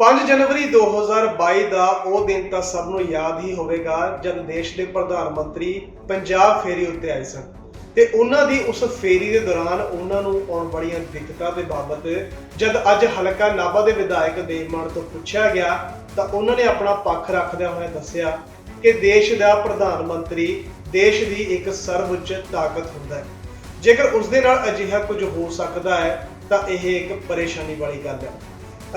5 ਜਨਵਰੀ 2022 ਦਾ ਉਹ ਦਿਨ ਤਾਂ ਸਭ ਨੂੰ ਯਾਦ ਹੀ ਹੋਵੇਗਾ, ਜਦ ਦੇਸ਼ ਦੇ ਪ੍ਰਧਾਨ ਮੰਤਰੀ ਪੰਜਾਬ ਫੇਰੀ ਉੱਤੇ ਆਏ ਸਨ। ਤੇ ਉਹਨਾਂ ਦੀ ਉਸ ਫੇਰੀ ਦੇ ਦੌਰਾਨ ਉਹਨਾਂ ਨੂੰ ਆਉਣ ਵਾਲੀਆਂ ਦਿੱਕਤਾਂ ਦੇ ਬਾਬਤ ਜਦ ਅੱਜ ਹਲਕਾ ਨਾਭਾ ਦੇ ਵਿਧਾਇਕ ਦੇਵਮਾਨ ਤੋਂ ਪੁੱਛਿਆ ਗਿਆ, ਤਾਂ ਉਹਨਾਂ ਨੇ ਆਪਣਾ ਪੱਖ ਰੱਖਦਿਆਂ ਹੋਇਆ ਦੱਸਿਆ ਕਿ ਦੇਸ਼ ਦਾ ਪ੍ਰਧਾਨ ਮੰਤਰੀ ਦੇਸ਼ ਦੀ ਇੱਕ ਸਰਵਉੱਚ ਤਾਕਤ ਹੁੰਦਾ ਹੈ। ਜੇਕਰ ਉਸ ਦੇ ਨਾਲ ਅਜਿਹਾ ਕੁਝ ਹੋ ਸਕਦਾ ਹੈ, ਤਾਂ ਇਹ ਇੱਕ ਪਰੇਸ਼ਾਨੀ ਵਾਲੀ ਗੱਲ ਹੈ।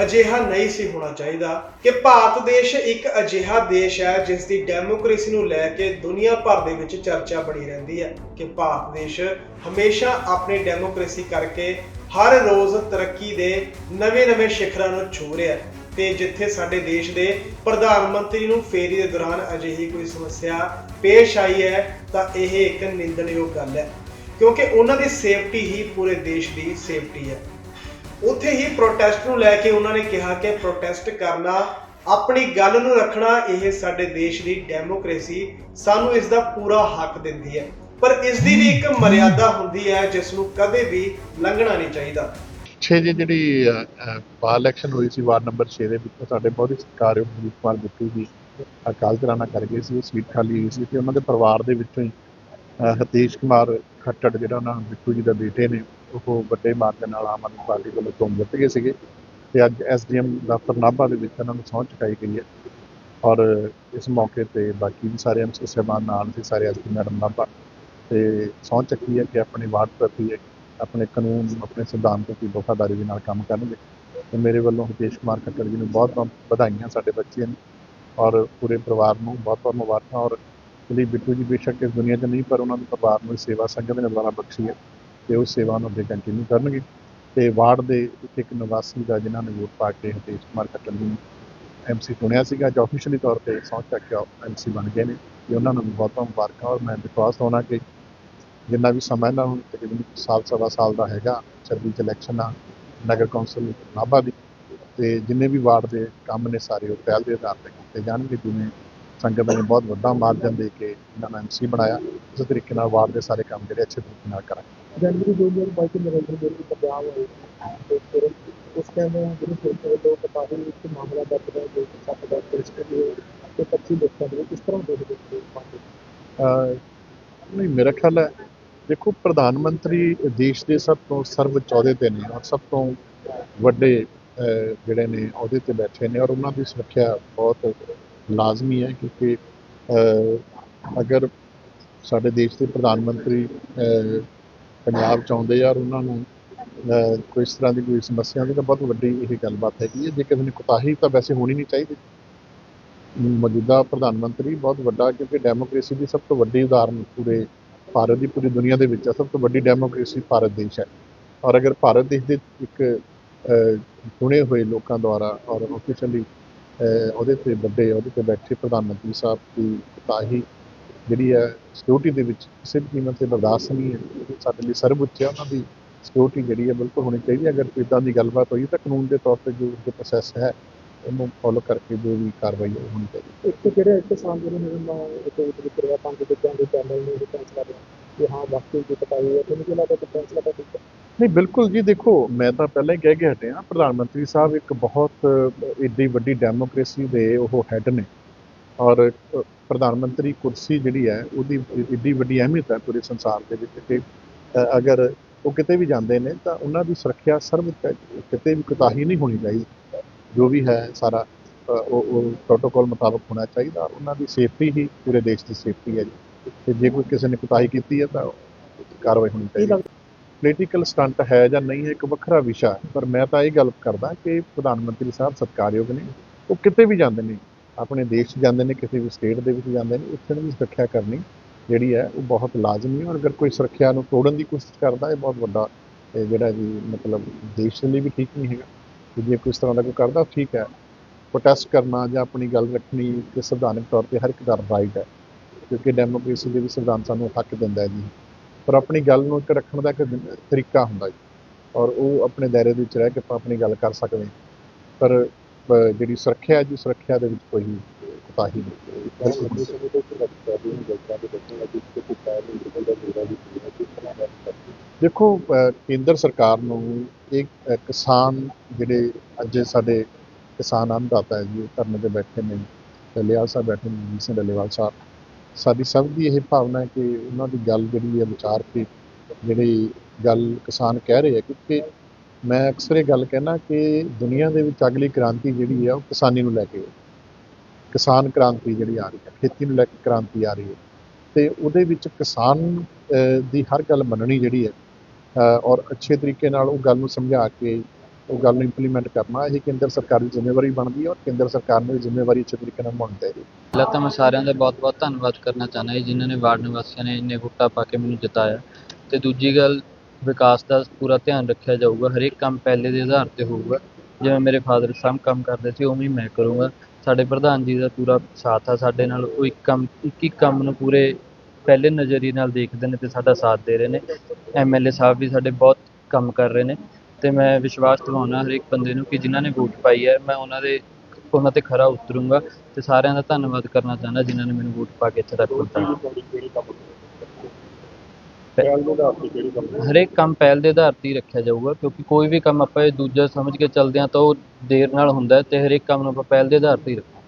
ਅਜਿਹਾ ਨਹੀਂ ਸੀ ਹੋਣਾ ਚਾਹੀਦਾ ਕਿ ਭਾਰਤ ਦੇਸ਼ ਇੱਕ ਅਜਿਹਾ ਦੇਸ਼ ਹੈ ਜਿਸ ਦੀ ਡੈਮੋਕ੍ਰੇਸੀ ਨੂੰ ਲੈ ਕੇ ਦੁਨੀਆ ਭਰ ਦੇ ਵਿੱਚ ਚਰਚਾ ਬਣੀ ਰਹਿੰਦੀ ਹੈ ਕਿ ਭਾਰਤ ਦੇਸ਼ ਹਮੇਸ਼ਾ ਆਪਣੀ ਡੈਮੋਕ੍ਰੇਸੀ ਕਰਕੇ ਹਰ ਰੋਜ਼ ਤਰੱਕੀ ਦੇ ਨਵੇਂ-ਨਵੇਂ ਸਿਖਰਾਂ ਨੂੰ ਛੂ ਰਿਹਾ ਹੈ। ਤੇ ਜਿੱਥੇ ਸਾਡੇ ਦੇਸ਼ ਦੇ ਪ੍ਰਧਾਨ ਮੰਤਰੀ ਨੂੰ ਫੇਰੀ ਦੇ ਦੌਰਾਨ ਅਜਿਹੀ ਕੋਈ ਸਮੱਸਿਆ ਪੇਸ਼ ਆਈ ਹੈ, ਤਾਂ ਇਹ ਇੱਕ ਨਿੰਦਣਯੋਗ ਗੱਲ ਹੈ। ਕਿਉਂਕਿ ਉਹਨਾਂ ਦੀ ਸੇਫਟੀ ਹੀ ਪੂਰੇ ਦੇਸ਼ ਦੀ ਸੇਫਟੀ ਹੈ। ਉੱਥੇ ਹੀ ਪ੍ਰੋਟੈਸਟ ਨੂੰ ਲੈ ਕੇ ਉਹਨਾਂ ਨੇ ਕਿਹਾ ਕਿ ਪ੍ਰੋਟੈਸਟ ਕਰਨਾ, ਆਪਣੀ ਗੱਲ ਨੂੰ ਰੱਖਣਾ, ਇਹ ਸਾਡੇ ਦੇਸ਼ ਦੀ ਡੈਮੋਕ੍ਰੇਸੀ ਸਾਨੂੰ ਇਸ ਦਾ ਪੂਰਾ ਹੱਕ ਦਿੰਦੀ ਹੈ। ਪਰ ਇਸ ਦੀ ਵੀ ਇੱਕ ਮਰਿਆਦਾ ਹੁੰਦੀ ਹੈ, ਜਿਸ ਨੂੰ ਕਦੇ ਵੀ ਲੰਘਣਾ ਨਹੀਂ ਚਾਹੀਦਾ। ਪਿੱਛੇ ਜਿਹੇ ਜਿਹੜੀ ਬਾਲ ਇਲੈਕਸ਼ਨ ਹੋਈ ਸੀ, ਵਾਰਡ ਨੰਬਰ 6 ਦੇ ਵਿੱਚ ਸਾਡੇ ਬਹੁਤ ਹੀ ਸਤਿਕਾਰਯੋਗ ਮਨੀਸ਼ ਕੁਮਾਰ ਬਿੱਟੂ ਜੀ, ਅਕਾਲ ਚਲਾਣਾ ਕਰ ਗਏ ਸੀ, ਉਹ ਸੀਟ ਖਾਲੀ ਹੋਈ ਸੀ, ਤੇ ਉਹਨਾਂ ਦੇ ਪਰਿਵਾਰ ਦੇ ਵਿੱਚੋਂ ਹੀ ਹਤੀਸ਼ ਕੁਮਾਰ ਖੱਟੜ, ਜਿਹੜਾ ਉਹਨਾਂ, ਬਿੱਟੂ ਜੀ ਦਾ ਬੇਟੇ ਨੇ ਉਹ ਵੱਡੇ ਮਾਰਜਨ ਨਾਲ ਆਮ ਆਦਮੀ ਪਾਰਟੀ ਵੱਲੋਂ ਚੋਣ ਜਿੱਤ ਗਏ ਸੀਗੇ ਤੇ ਅੱਜ ਐਸਡੀਐਮ ਦਫ਼ਤਰ ਨਾਭਾ ਦੇ ਵਿੱਚ ਉਹਨਾਂ ਨੂੰ ਸਹੁੰ ਚੁਕਾਈ ਗਈ ਹੈ ਔਰ ਇਸ ਮੌਕੇ ਤੇ ਬਾਕੀ ਵੀ ਸਾਰੇ ਐਮਸੀ ਸਾਹਿਬਾਨ ਨਾਲ ਸੀ, ਸਾਰੇ ਐਸਪੀ ਮੈਡਮ ਨਾਭਾ ਤੇ ਸਹੁੰ ਚੱਕੀ ਹੈ ਕਿ ਆਪਣੇ ਵਾਰਡ ਪ੍ਰਤੀ ਆਪਣੇ ਕਾਨੂੰਨ, ਆਪਣੇ ਸਿਧਾਂਤ ਪ੍ਰਤੀ ਵਫਾਦਾਰੀ ਦੇ ਨਾਲ ਕੰਮ ਕਰਨਗੇ ਤੇ ਮੇਰੇ ਵੱਲੋਂ ਹਿਤੇਸ਼ ਕੁਮਾਰ ਖੱਟੜ ਜੀ ਨੂੰ ਬਹੁਤ ਬਹੁਤ ਵਧਾਈਆਂ ਸਾਡੇ ਬੱਚੇ ਨੂੰ ਔਰ ਪੂਰੇ ਪਰਿਵਾਰ ਨੂੰ ਬਹੁਤ ਬਹੁਤ ਮੁਬਾਰਕਾਂ ਔਰ ਲਈ ਬਿੱਟੂ ਜੀ ਬੇਸ਼ੱਕ ਇਸ ਦੁਨੀਆ 'ਚ ਨਹੀਂ ਪਰ ਉਹਨਾਂ ਦੇ ਪਰਿਵਾਰ ਨੂੰ ਸੇਵਾ ਸੰਗਤ ਨੇ ਦੁਆਰਾ ਬਖਸ਼ੀ ਹੈ। ਤੇ ਉਹ ਸੇਵਾ ਨੂੰ ਅੱਗੇ ਕੰਟੀਨਿਊ ਕਰਨਗੇ। ਤੇ ਵਾਰਡ ਦੇ ਇੱਕ ਇੱਕ ਨਿਵਾਸੀ ਦਾ ਜਿਨ੍ਹਾਂ ਨੇ ਵੋਟ ਪਾ ਕੇ ਹਤੇਸ਼ ਕੁਮਾਰ ਖੱਟੜ ਨੂੰ ਐਮਸੀ ਚੁਣਿਆ ਸੀਗਾ ਅੱਜ ਆਫੀਸ਼ੀਅਲੀ ਤੌਰ ਤੇ ਸਹੁੰ ਚੱਕ ਕੇ ਐਮਸੀ ਬਣ ਗਏ ਨੇ। ਤੇ ਉਹਨਾਂ ਨੂੰ ਵੀ ਬਹੁਤ ਬਹੁਤ ਮੁਬਾਰਕਾਂ ਔਰ ਮੈਂ ਵਿਸ਼ਵਾਸ ਹੋਣਾ ਕਿ ਜਿੰਨਾ ਵੀ ਸਮਾਂ ਇਹਨਾਂ ਨੂੰ ਤਕਰੀਬਨ ਸਾਲ, ਸਵਾ ਸਾਲ ਦਾ ਹੈਗਾ 26 ਚ ਇਲੈਕਸ਼ਨ ਆ, ਨਗਰ ਕੌਂਸਲ ਨਾਭਾ ਦੀ। ਤੇ ਜਿੰਨੇ ਵੀ ਵਾਰਡ ਦੇ ਕੰਮ ਨੇ ਸਾਰੇ ਉਹ ਪਹਿਲ ਦੇ ਆਧਾਰ ਤੇ ਕੀਤੇ ਜਾਣਗੇ, ਜਿਵੇਂ ਸੰਗਤ ਨੇ ਬਹੁਤ ਵੱਡਾ ਮਾਰਜਨ ਦੇ ਕੇ ਇਹਨਾਂ ਨੂੰ ਐਮਸੀ ਬਣਾਇਆ। ਉਸੇ ਤਰੀਕੇ ਨਾਲ ਵਾਰਡ ਦੇ ਸਾਰੇ ਕੰਮ ਜਿਹੜੇ ਅੱਛੇ ਤਰੀਕੇ ਨਾਲ ਕਰਾਂਗੇ। ਜਨਵਰੀ 2022 ਚ ਨਰਿੰਦਰ ਮੋਦੀ ਪੰਜਾਬ ਫਿਰ ਉਸ ਟਾਈਮ ਜਿਹੜੇ ਪੁਲਿਸ ਵੱਲੋਂ ਕਪਾਹੀ ਵਿੱਚ ਮਾਮਲਾ ਦਰਜ ਹੈ ਜੋ ਕਿ ਸੱਤ ਦਾ ਕ੍ਰਿਸਟਲ ਦੇ ਤੇ 25 ਲੋਕਾਂ ਦੇ ਕਿਸ ਤਰ੍ਹਾਂ ਦੇਖਦੇ ਹੋ ਪਾਉਂਦੇ ਅਹ ਨਹੀਂ ਮੇਰਾ ਖਿਆਲ ਹੈ ਦੇਖੋ ਪ੍ਰਧਾਨ ਮੰਤਰੀ ਦੇਸ਼ ਦੇ ਸਭ ਤੋਂ ਸਰਵਉੱਚ ਅਹੁਦੇ ਤੇ ਨੇ ਔਰ ਸਭ ਤੋਂ ਵੱਡੇ ਜਿਹੜੇ ਨੇ ਅਹੁਦੇ ਤੇ ਬੈਠੇ ਨੇ ਔਰ ਉਹਨਾਂ ਦੀ ਸੁਰੱਖਿਆ ਬਹੁਤ ਲਾਜ਼ਮੀ ਹੈ ਕਿਉਂਕਿ ਅਗਰ ਸਾਡੇ ਦੇਸ਼ ਦੇ ਪ੍ਰਧਾਨ ਮੰਤਰੀ ਪੰਜਾਬ ਚ ਆਉਂਦੇ ਆ ਔਰ ਉਹਨਾਂ ਨੂੰ ਕੋਈ ਇਸ ਤਰ੍ਹਾਂ ਦੀ ਕੋਈ ਸਮੱਸਿਆ ਦੀ ਤਾਂ ਬਹੁਤ ਵੱਡੀ ਇਹ ਗੱਲਬਾਤ ਹੈਗੀ ਹੈ। ਜੇ ਕਿਸੇ ਨੇ ਕੁਤਾਹੀ ਤਾਂ ਵੈਸੇ ਹੋਣੀ ਨਹੀਂ ਚਾਹੀਦੀ। ਮੌਜੂਦਾ ਪ੍ਰਧਾਨ ਮੰਤਰੀ ਬਹੁਤ ਵੱਡਾ ਕਿਉਂਕਿ ਡੈਮੋਕ੍ਰੇਸੀ ਦੀ ਸਭ ਤੋਂ ਵੱਡੀ ਉਦਾਹਰਨ ਪੂਰੇ ਭਾਰਤ ਦੀ, ਪੂਰੀ ਦੁਨੀਆ ਦੇ ਵਿੱਚ ਹੈ ਸਭ ਤੋਂ ਵੱਡੀ ਡੈਮੋਕ੍ਰੇਸੀ ਭਾਰਤ ਦੇਸ਼ ਹੈ। ਔਰ ਅਗਰ ਭਾਰਤ ਦੇਸ਼ ਦੇ ਇੱਕ ਚੁਣੇ ਹੋਏ ਲੋਕਾਂ ਦੁਆਰਾ ਔਰ ਆਫੀਸ਼ੀਅਲੀ ਉਹਦੇ ਤੇ ਵੱਡੇ, ਉਹਦੇ ਤੇ ਬੈਠੇ ਪ੍ਰਧਾਨ ਮੰਤਰੀ ਸਾਹਿਬ ਦੀ ਤਾਹੀ ਜਿਹੜੀ ਹੈ ਸਿਕਿਉਰਿਟੀ ਦੇ ਵਿੱਚ ਕਿਸੇ ਵੀ ਕੀਮਤ ਤੇ ਬਰਦਾਸ਼ਤ ਨਹੀਂ ਹੈ। ਸਾਡੇ ਲਈ ਸਰਵਉੱਚ ਹੈ, ਉਹਨਾਂ ਦੀ ਸਿਕਿਉਰਿਟੀ ਜਿਹੜੀ ਹੈ ਬਿਲਕੁਲ ਹੋਣੀ ਚਾਹੀਦੀ ਹੈ। ਅਗਰ ਕੋਈ ਇੱਦਾਂ ਦੀ ਗੱਲਬਾਤ ਹੋਈ ਤਾਂ ਕਾਨੂੰਨ ਦੇ ਤੌਰ ਤੇ ਜੋ ਜੋ ਪ੍ਰੋਸੈਸ ਹੈ, ਉਹਨੂੰ ਫੋਲੋ ਕਰਕੇ ਜੋ ਵੀ ਕਾਰਵਾਈ ਹੈ, ਉਹ ਹੋਣੀ ਚਾਹੀਦੀ ਹੈ। ਇੱਕ ਜਿਹੜੇ ਕਿਸਾਨ ਜਿਹੜੇ ਨੇ ਇੱਕ ਇੱਕ ਰਿਹਾ ਪੰਜ ਦੇ ਚੈਨਲ ਨੂੰ ਡਿਫੈਂਸ ਕਰ ਰਿਹਾ ਕਿ ਹਾਂ ਵਾਕਈ ਜੋ ਕਪਾਹੀ ਹੈ, ਤੁਹਾਨੂੰ ਕੀ ਲੱਗਦਾ ਡਿਫੈਂਸ ਲੱਗਦਾ ਠੀਕ ਹੈ? ਨਹੀਂ, ਬਿਲਕੁਲ ਜੀ, ਦੇਖੋ, ਮੈਂ ਤਾਂ ਪਹਿਲਾਂ ਹੀ ਕਹਿ ਕੇ ਹਟਿਆ, ਪ੍ਰਧਾਨ ਮੰਤਰੀ ਸਾਹਿਬ ਇੱਕ ਬਹੁਤ ਇੱਡੀ ਵੱਡੀ ਡੈਮੋਕ੍ਰੇਸੀ ਦੇ ਉਹ ਹੈੱਡ ਨੇ। ਔਰ ਪ੍ਰਧਾਨ ਮੰਤਰੀ ਕੁਰਸੀ ਜਿਹੜੀ ਹੈ, ਉਹਦੀ ਇੱਡੀ ਵੱਡੀ ਅਹਿਮੀਅਤ ਹੈ ਪੂਰੇ ਸੰਸਾਰ ਦੇ ਵਿੱਚ ਕਿ ਅਗਰ ਉਹ ਕਿਤੇ ਵੀ ਜਾਂਦੇ ਨੇ, ਤਾਂ ਉਹਨਾਂ ਦੀ ਸੁਰੱਖਿਆ ਸਰਵ ਕਿਤੇ ਵੀ ਕੁਤਾਹੀ ਨਹੀਂ ਹੋਣੀ ਚਾਹੀਦੀ। ਜੋ ਵੀ ਹੈ, ਸਾਰਾ ਉਹ ਪ੍ਰੋਟੋਕੋਲ ਮੁਤਾਬਕ ਹੋਣਾ ਚਾਹੀਦਾ, ਉਹਨਾਂ ਦੀ ਸੇਫਟੀ ਹੀ ਪੂਰੇ ਦੇਸ਼ ਦੀ ਸੇਫਟੀ ਹੈ ਜੀ। ਤੇ ਜੇ ਕੋਈ ਕਿਸੇ ਨੇ ਕੁਤਾਹੀ ਕੀਤੀ ਹੈ ਤਾਂ ਕਾਰਵਾਈ ਹੋਣੀ ਚਾਹੀਦੀ ਹੈ। ਪੋਲੀਟੀਕਲ ਸਟੰਟ ਹੈ ਜਾਂ ਨਹੀਂ ਹੈ, ਇੱਕ ਵੱਖਰਾ ਵਿਸ਼ਾ ਹੈ। ਪਰ ਮੈਂ ਤਾਂ ਇਹ ਗੱਲ ਕਰਦਾ ਕਿ ਪ੍ਰਧਾਨ ਮੰਤਰੀ ਸਾਹਿਬ ਸਤਿਕਾਰਯੋਗ ਨੇ। ਉਹ ਕਿਤੇ ਵੀ ਜਾਂਦੇ ਨੇ, ਆਪਣੇ ਦੇਸ਼ 'ਚ ਜਾਂਦੇ ਨੇ, ਕਿਸੇ ਵੀ ਸਟੇਟ ਦੇ ਵਿੱਚ ਜਾਂਦੇ ਨੇ, ਉੱਥੇ ਦੀ ਸੁਰੱਖਿਆ ਕਰਨੀ ਜਿਹੜੀ ਹੈ, ਉਹ ਬਹੁਤ ਲਾਜ਼ਮੀ ਹੈ। ਔਰ ਅਗਰ ਕੋਈ ਸੁਰੱਖਿਆ ਨੂੰ ਤੋੜਨ ਦੀ ਕੋਸ਼ਿਸ਼ ਕਰਦਾ, ਇਹ ਬਹੁਤ ਵੱਡਾ ਜਿਹੜਾ ਜੀ ਮਤਲਬ ਦੇਸ਼ ਲਈ ਵੀ ਠੀਕ ਨਹੀਂ ਹੈਗਾ। ਤੇ ਜੇ ਕੋਈ ਇਸ ਤਰ੍ਹਾਂ ਦਾ ਕੋਈ ਕਰਦਾ, ਠੀਕ ਹੈ। ਪ੍ਰੋਟੈਸਟ ਕਰਨਾ ਜਾਂ ਆਪਣੀ ਗੱਲ ਰੱਖਣੀ ਕਿ ਸੰਵਿਧਾਨਕ ਤੌਰ ਤੇ ਹਰ ਇੱਕ ਦਾ ਰਾਈਟ ਹੈ। ਕਿਉਂਕਿ ਡੈਮੋਕ੍ਰੇਸੀ ਦੇ ਵੀ ਸੰਵਿਧਾਨ ਸਾਨੂੰ ਹੱਕ ਦਿੰਦਾ ਹੈ ਜੀ। ਪਰ ਆਪਣੀ ਗੱਲ ਨੂੰ ਇੱਕ ਰੱਖਣ ਦਾ ਇੱਕ ਤਰੀਕਾ ਹੁੰਦਾ ਜੀ। ਔਰ ਉਹ ਆਪਣੇ ਦਾਇਰੇ ਦੇ ਵਿੱਚ ਰਹਿ ਕੇ ਆਪਾਂ ਆਪਣੀ ਗੱਲ ਕਰ ਸਕਦੇ ਹਾਂ। ਪਰ ਜਿਹੜੀ ਸੁਰੱਖਿਆ ਹੈ ਜੀ, ਸੁਰੱਖਿਆ ਦੇ ਵਿੱਚ ਕੋਈ ਕੋਤਾਹੀ ਨਹੀਂ। ਦੇਖੋ ਕੇਂਦਰ ਸਰਕਾਰ ਨੂੰ ਇਹ ਕਿਸਾਨ ਜਿਹੜੇ ਅੱਜ ਸਾਡੇ ਕਿਸਾਨ ਅੰਨਦਾਤਾ ਹੈ ਜੀ, ਉਹ ਧਰਨੇ ਤੇ ਬੈਠੇ ਨੇ। ਡੱਲੇਵਾਲ ਸਾਹਿਬ ਬੈਠੇ ਨੇ, ਜੀ, ਸਿੰਘ ਡੱਲੇਵਾਲ ਸਾਹਿਬ। ਸਾਡੀ ਸਭ ਦੀ ਇਹ ਭਾਵਨਾ ਹੈ ਕਿ ਉਹਨਾਂ ਦੀ ਗੱਲ ਜਿਹੜੀ ਹੈ ਵਿਚਾਰ ਕੇ ਜਿਹੜੀ ਗੱਲ ਕਿਸਾਨ ਕਹਿ ਰਹੇ ਆ ਕਿਉਂਕਿ ਮੈਂ ਅਕਸਰ ਇਹ ਗੱਲ ਕਹਿਣਾ ਕਿ ਦੁਨੀਆ ਦੇ ਵਿੱਚ ਅਗਲੀ ਕ੍ਰਾਂਤੀ ਜਿਹੜੀ ਹੈ ਉਹ ਕਿਸਾਨੀ ਨੂੰ ਲੈ ਕੇ ਹੈ। ਕਿਸਾਨ ਕ੍ਰਾਂਤੀ ਜਿਹੜੀ ਆ ਰਹੀ ਹੈ, ਖੇਤੀ ਨੂੰ ਲੈ ਕੇ ਕ੍ਰਾਂਤੀ ਆ ਰਹੀ ਹੈ। ਤੇ ਉਹਦੇ ਵਿੱਚ ਕਿਸਾਨ ਦੀ ਹਰ ਗੱਲ ਮੰਨਣੀ ਜਿਹੜੀ ਹੈ ਔਰ ਅੱਛੇ ਤਰੀਕੇ ਨਾਲ ਉਹ ਗੱਲ ਨੂੰ ਸਮਝਾ ਕੇ ਉਹ ਗੱਲ ਨੂੰ ਇੰਪਲੀਮੈਂਟ ਕਰਨਾ, ਇਹ ਕੇਂਦਰ ਸਰਕਾਰ ਦੀ ਜ਼ਿੰਮੇਵਾਰੀ ਬਣਦੀ ਹੈ ਔਰ ਕੇਂਦਰ ਸਰਕਾਰ ਨੂੰ ਇਹ ਜ਼ਿੰਮੇਵਾਰੀ ਅੱਛੇ ਤਰੀਕੇ ਨਾਲ ਨਿਭਾਉਣੀ ਚਾਹੀਦੀ ਹੈ। ਪਹਿਲਾਂ ਤਾਂ ਮੈਂ ਸਾਰਿਆਂ ਦਾ ਬਹੁਤ-ਬਹੁਤ ਧੰਨਵਾਦ ਕਰਨਾ ਚਾਹੁੰਦਾ ਜੀ, ਜਿਨ੍ਹਾਂ ਨੇ ਵਾਰਡ ਨਿਵਾਸੀਆਂ ਨੇ ਇੰਨੇ ਵੋਟਾਂ ਪਾ ਕੇ ਮੈਨੂੰ ਜਿਤਾਇਆ। ਤੇ ਦੂਜੀ ਗੱਲ, ਵਿਕਾਸ ਦਾ ਪੂਰਾ ਧਿਆਨ ਰੱਖਿਆ ਜਾਊਗਾ, ਹਰੇਕ ਕੰਮ ਪਹਿਲੇ ਦੇ ਆਧਾਰ ਤੇ ਹੋਊਗਾ। ਜਿਵੇਂ ਮੇਰੇ ਫਾਦਰ ਸਾਹਿਬ ਕੰਮ ਕਰਦੇ ਸੀ, ਉਵੇਂ ਹੀ ਮੈਂ ਕਰੂੰਗਾ। ਸਾਡੇ ਪ੍ਰਧਾਨ ਜੀ ਦਾ ਪੂਰਾ ਸਾਥ ਆ, ਸਾਡੇ ਨਾਲ ਉਹ ਇੱਕ ਕੰਮ, ਇੱਕ ਇੱਕ ਕੰਮ ਨੂੰ ਪੂਰੇ ਪਹਿਲੇ ਨਜ਼ਰੀਏ ਨਾਲ ਦੇਖਦੇ ਨੇ ਤੇ ਸਾਡਾ ਸਾਥ ਦੇ ਰਹੇ ਨੇ। ਐਮਐਲਏ ਸਾਹਿਬ ਵੀ ਸਾਡੇ ਬਹੁਤ ਕੰਮ ਕਰ ਰਹੇ ਨੇ। ਤੇ ਮੈਂ ਵਿਸ਼ਵਾਸ ਦਿਵਾਉਣਾ ਹਰੇਕ ਬੰਦੇ ਨੂੰ ਕਿ ਜਿਨ੍ਹਾਂ ਨੇ ਵੋਟ ਪਾਈ ਹੈ ਮੈਂ ਉਹਨਾਂ ਦੇ ਉਹਨਾਂ ਤੇ ਖਰਾ ਉਤਰੂੰਗਾ ਤੇ ਸਾਰਿਆਂ ਦਾ ਧੰਨਵਾਦ ਕਰਨਾ ਚਾਹੁੰਦਾ ਜਿਨ੍ਹਾਂ ਨੇ ਮੈਨੂੰ ਵੋਟ ਪਾ ਕੇ ਇੱਥੇ ਤੱਕ ਪਹੁੰਚਾਇਆ। ਹਰੇਕ ਕੰਮ ਪਹਿਲ ਦੇ ਆਧਾਰ ਤੇ ਹੀ ਰੱਖਿਆ ਜਾਊਗਾ ਕਿਉਂਕਿ ਕੋਈ ਵੀ ਕੰਮ ਆਪਾਂ ਇਹ ਦੂਜਾ ਸਮਝ ਕੇ ਚੱਲਦੇ ਹਾਂ ਤਾਂ ਉਹ ਦੇਰ ਨਾਲ ਹੁੰਦਾ ਹੈ ਤੇ ਹਰੇਕ ਕੰਮ ਨੂੰ ਆਪਾਂ ਪਹਿਲ ਦੇ ਆਧਾਰ ਤੇ ਹੀ ਰੱਖਾਂਗੇ